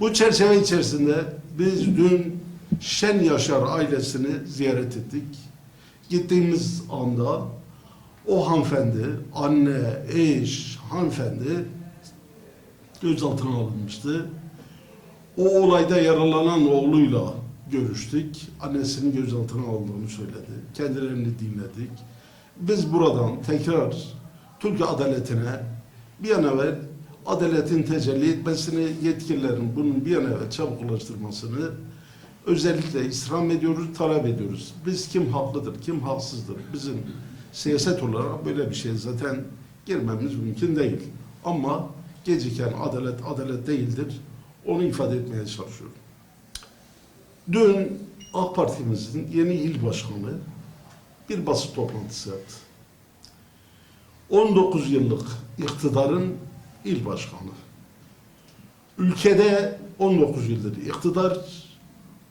Bu çerçeve içerisinde biz dün Şen Yaşar ailesini ziyaret ettik. Gittiğimiz anda o hanımefendi, anne, eş, hanımefendi gözaltına alınmıştı. O olayda yaralanan oğluyla görüştük. Annesinin gözaltına alındığını söyledi. Kendilerini dinledik. Biz buradan tekrar Türkiye adaletine bir an evvel adaletin tecelli etmesini, yetkililerin bunun bir an evvel çabuk ulaştırmasını özellikle istirham ediyoruz, talep ediyoruz. Biz kim haklıdır, kim haksızdır? Bizim siyaset olarak böyle bir şey zaten girmemiz mümkün değil. Ama geciken adalet adalet değildir. Onu ifade etmeye çalışıyorum. Dün AK Parti'mizin yeni il başkanı bir basın toplantısı yaptı. 19 yıllık iktidarın il başkanı. Ülkede 19 yıldır iktidar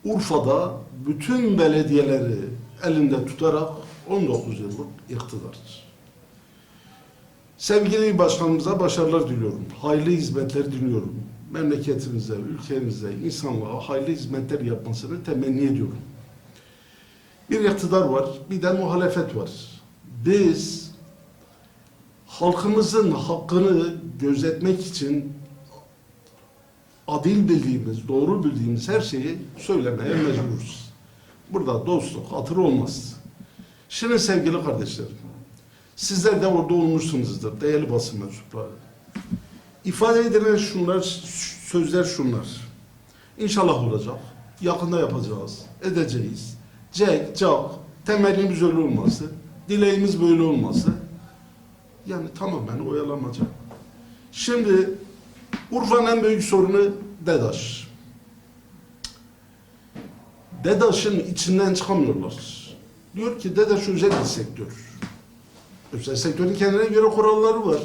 Urfa'da bütün belediyeleri elinde tutarak 19 yıllık iktidardır. Sevgili başkanımıza başarılar diliyorum. Hayırlı hizmetler diliyorum. Memleketimize, ülkemize, insanlığa hayırlı hizmetler yapmasını temenni ediyorum. Bir iktidar var, bir de muhalefet var. Biz halkımızın hakkını gözetmek için adil bildiğimiz, doğru bildiğimiz her şeyi söylemeye mecburuz. Burada dostluk, hatır olmaz. Şimdi sevgili kardeşlerim, sizler de orada olmuşsunuzdur, değerli basın mensupları. İfade edilen şunlar, sözler şunlar. İnşallah olacak, yakında yapacağız, edeceğiz. Cek, cak, temennimiz öyle olması, dileğimiz böyle olması. Yani tamamen oyalamaca. Şimdi Urfa'nın en büyük sorunu DEDAŞ. DEDAŞ'ın içinden çıkamıyorlar. Diyor ki DEDAŞ özel bir sektör. Özel sektörün kendine göre kuralları var.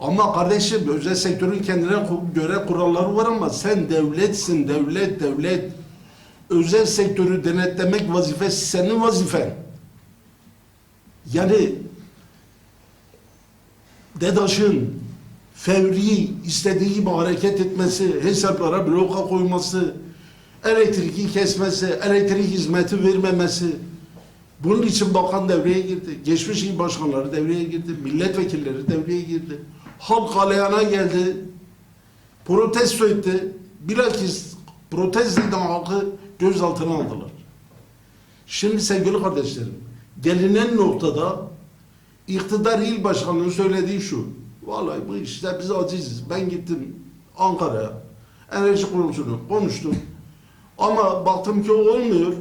Ama kardeşim özel sektörün kendine göre kuralları var ama sen devletsin, devlet, devlet. Özel sektörü denetlemek vazifesi senin vazifen. Yani DEDAŞ'ın fevri istediği gibi hareket etmesi, hesaplara bloka koyması, elektriği kesmesi, elektrik hizmeti vermemesi. Bunun için bakan devreye girdi. Geçmiş il başkanları devreye girdi. Milletvekilleri devreye girdi. Halk aleyhana geldi. Protesto etti. Bilakis protesto eden halkı gözaltına aldılar. Şimdi sevgili kardeşlerim, gelinen noktada iktidar il başkanının söylediği şu. Vallahi bu işte biz aciziz. Ben gittim Ankara'ya. Enerji kuruluşunu konuştum. Ama baktım ki olmuyor.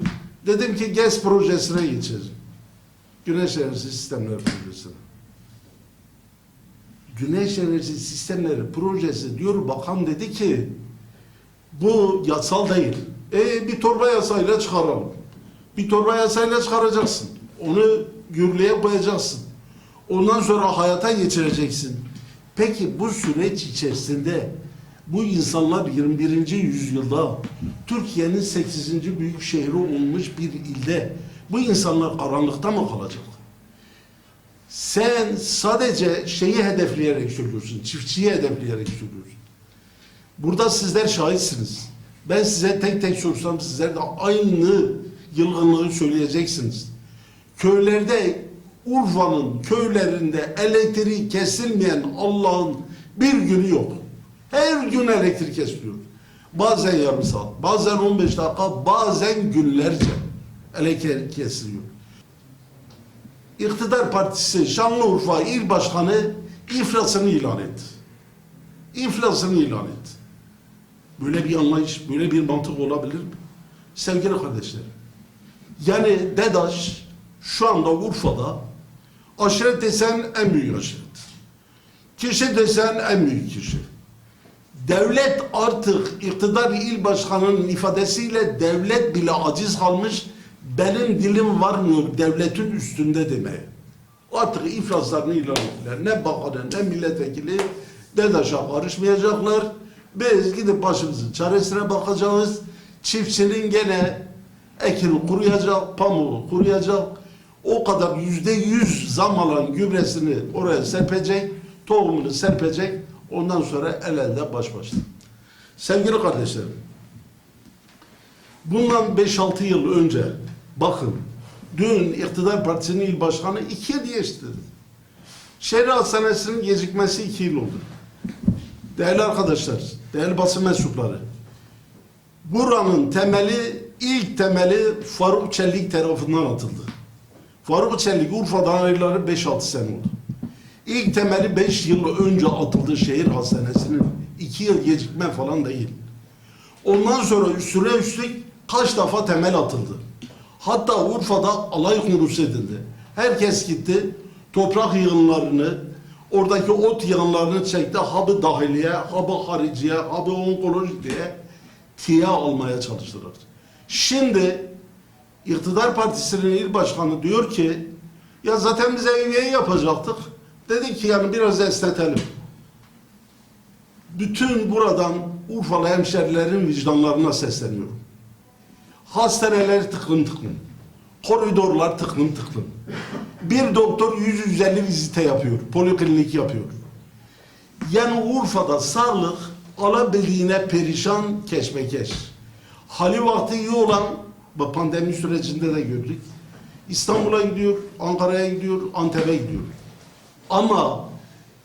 Dedim ki GES projesine geçeceğiz. Güneş enerji sistemleri projesine. Güneş enerji sistemleri projesi diyor bakan dedi ki bu yasal değil. E bir torba yasayla çıkaralım. Bir torba yasayla çıkaracaksın. Onu yürürlüğe koyacaksın. Ondan sonra hayata geçireceksin. Peki bu süreç içerisinde bu insanlar 21. yüzyılda Türkiye'nin 8. büyük şehri olmuş bir ilde bu insanlar karanlıkta mı kalacak? Sen sadece şeyi hedefleyerek söylüyorsun, çiftçiyi hedefleyerek söylüyorsun. Burada sizler şahitsiniz. Ben size tek tek sorsam sizler de aynı yılgınlığı söyleyeceksiniz. Köylerde Urfa'nın köylerinde elektriği kesilmeyen Allah'ın bir günü yok. Her gün elektrik kesiliyor. Bazen yarım saat, bazen 15 dakika, bazen günlerce elektrik kesiliyor. İktidar Partisi Şanlıurfa İl Başkanı iflasını ilan etti. İflasını ilan etti. Böyle bir anlayış, böyle bir mantık olabilir mi? Sevgili kardeşlerim, yani DEDAŞ şu anda Urfa'da aşiret desen en büyük aşiret. Kişi desen en büyük kişi. Devlet artık iktidar il başkanının ifadesiyle devlet bile aciz kalmış. Benim dilim varmıyor devletin üstünde demeye. Artık iflaslarını ilan ettiler. Ne bakanı ne milletvekili DEDAŞ'a karışmayacaklar. Biz gidip başımızın çaresine bakacağız. Çiftçinin gene ekini kuruyacak, pamuğu kuruyacak. O kadar yüzde yüz zam alan gübresini oraya serpecek, tohumunu serpecek. Ondan sonra el elde baş başta. Sevgili kardeşlerim, bundan 5-6 yıl önce bakın dün iktidar partisinin il başkanı iki yıl geçti. Şehir hastanesinin gecikmesi iki yıl oldu. Değerli arkadaşlar, değerli basın mensupları, buranın temeli, ilk temeli Faruk Çelik tarafından atıldı. Faruk Çelik Urfa'dan ayrılalı 5-6 sene oldu. İlk temeli 5 yıl önce atıldı şehir hastanesinin. 2 yıl gecikme falan değil. Ondan sonra üstüne üstlük kaç defa temel atıldı. Hatta Urfa'da alay konusu edildi. Herkes gitti, toprak yığınlarını, oradaki ot yığınlarını çekti. Habı dahiliye, habı hariciye, habı onkoloji diye tiye almaya çalıştılar. Şimdi iktidar partisinin il başkanı diyor ki ya zaten biz eviye yapacaktık. Dedik ki yani biraz esnetelim. Bütün buradan Urfalı hemşerilerin vicdanlarına sesleniyorum. Hastaneler tıklım tıklım. Koridorlar tıklım tıklım. Bir doktor 100-150 vizite yapıyor. Poliklinik yapıyor. Yani Urfa'da sağlık alabildiğine perişan keşmekeş. Hali vakti iyi olan pandemi sürecinde de gördük. İstanbul'a gidiyor, Ankara'ya gidiyor, Antep'e gidiyor. Ama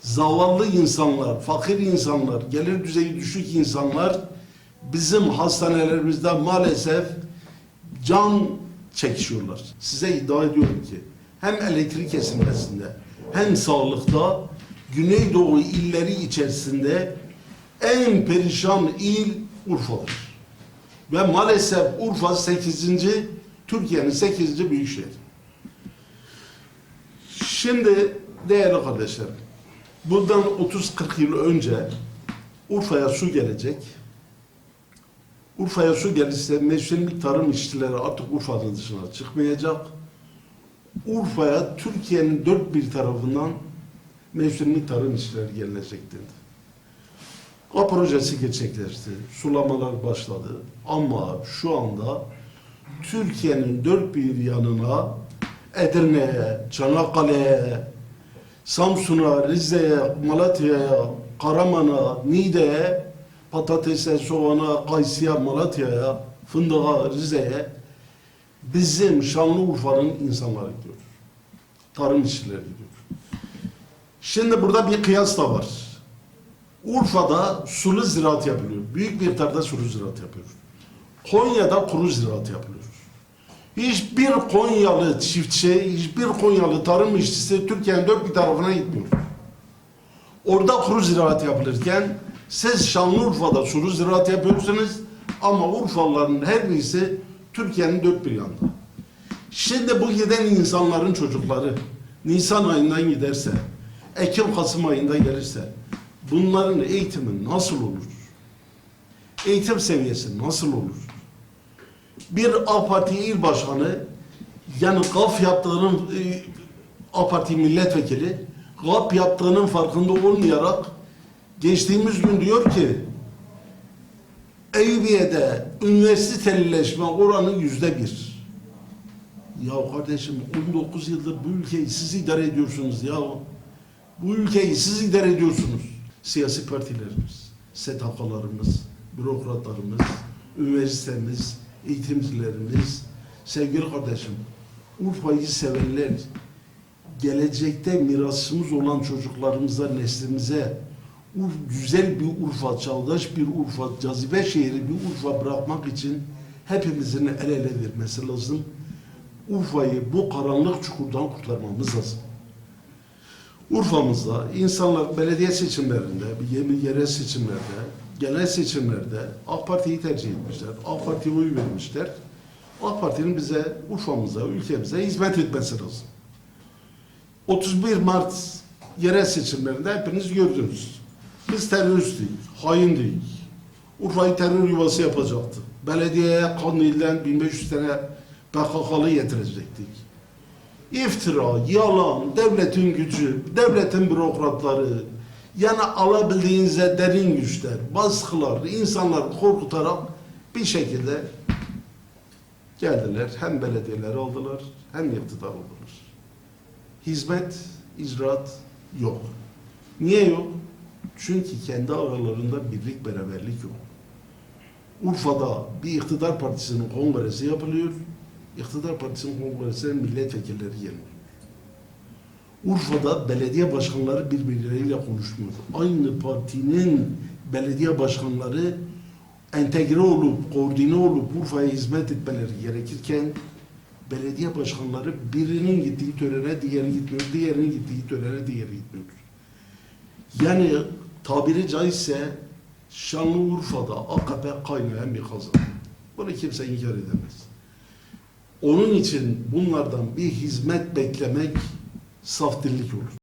zavallı insanlar, fakir insanlar, gelir düzeyi düşük insanlar bizim hastanelerimizde maalesef can çekişiyorlar. Size iddia ediyorum ki hem elektrik kesilmesinde hem sağlıkta Güneydoğu illeri içerisinde en perişan il Urfa'dır. Ve maalesef Urfa 8. Türkiye'nin 8. büyük şehri. Şimdi değerli kardeşlerim, bundan 30-40 yıl önce Urfa'ya su gelecek. Urfa'ya su gelirse mevsimlik tarım işçileri artık Urfa'nın dışına çıkmayacak. Urfa'ya Türkiye'nin dört bir tarafından mevsimlik tarım işçileri gelecek dedi. O projesi gerçekleşti. Sulamalar başladı. Ama şu anda Türkiye'nin dört bir yanına Edirne'ye, Çanakkale'ye, Samsun'a, Rize'ye, Malatya'ya, Karaman'a, Niğde'ye, patatese, soğana, kayısıya, Malatya'ya, fındığa, Rize'ye bizim Şanlıurfa'nın insanları gidiyor. Tarım işçileri gidiyor. Şimdi burada bir kıyas da var. Urfa'da sulu ziraat yapılıyor. Büyük bir miktarda sulu ziraat yapıyor. Konya'da kuru ziraat yapılıyor. Hiçbir Konyalı çiftçi, hiçbir Konyalı tarım işçisi Türkiye'nin dört bir tarafına gitmiyor. Orada kuru ziraat yapılırken siz Şanlıurfa'da sulu ziraat yapıyorsunuz ama Urfalıların her birisi Türkiye'nin dört bir yanında. Şimdi bu giden insanların çocukları Nisan ayından giderse, Ekim Kasım ayında gelirse bunların eğitimi nasıl olur? Eğitim seviyesi nasıl olur? Bir AK Parti il başkanı yani GAF yaptığının e, AK Parti milletvekili GAP yaptığının farkında olmayarak geçtiğimiz gün diyor ki Eyüpiye'de üniversitelileşme oranı yüzde bir. Ya kardeşim 19 yıldır bu ülkeyi siz idare ediyorsunuz ya. Bu ülkeyi siz idare ediyorsunuz. Siyasi partilerimiz, STK'larımız, bürokratlarımız, üniversitemiz, eğitimcilerimiz, sevgili kardeşim, Urfa'yı sevenler, gelecekte mirasımız olan çocuklarımıza, neslimize güzel bir Urfa, çağdaş bir Urfa, cazibe şehri bir Urfa bırakmak için hepimizin el ele vermesi lazım. Urfa'yı bu karanlık çukurdan kurtarmamız lazım. Urfa'mızda insanlar belediye seçimlerinde, yerel seçimlerde, genel seçimlerde AK Parti'yi tercih etmişler. AK Parti'ye oy vermişler. AK Parti'nin bize, Urfa'mıza, ülkemize hizmet etmesi lazım. 31 Mart yerel seçimlerinde hepiniz gördünüz. Biz teröristtik, haindik. Urfa'yı terör yuvası yapacaktı. Belediyeye Kandil'den 1500 tane PKK'lı getirecektik. İftira, yalan, devletin gücü, devletin bürokratları, yani alabildiğinizde derin güçler, baskılar, insanları korkutarak bir şekilde geldiler. Hem belediyeleri aldılar, hem iktidar oldular. Hizmet, icraat yok. Niye yok? Çünkü kendi aralarında birlik, beraberlik yok. Urfa'da bir iktidar partisinin kongresi yapılıyor. İktidar partisinin kongresine milletvekilleri geliyor. Urfa'da belediye başkanları birbirleriyle konuşmuyor. Aynı partinin belediye başkanları entegre olup, koordine olup Urfa'ya hizmet etmeleri gerekirken belediye başkanları birinin gittiği törene diğeri gitmiyor, diğerinin gittiği törene diğeri gitmiyor. Yani tabiri caizse Şanlıurfa'da AKP kaynayan bir kazan. Bunu kimse inkar edemez. Onun için bunlardan bir hizmet beklemek saf dillik olur.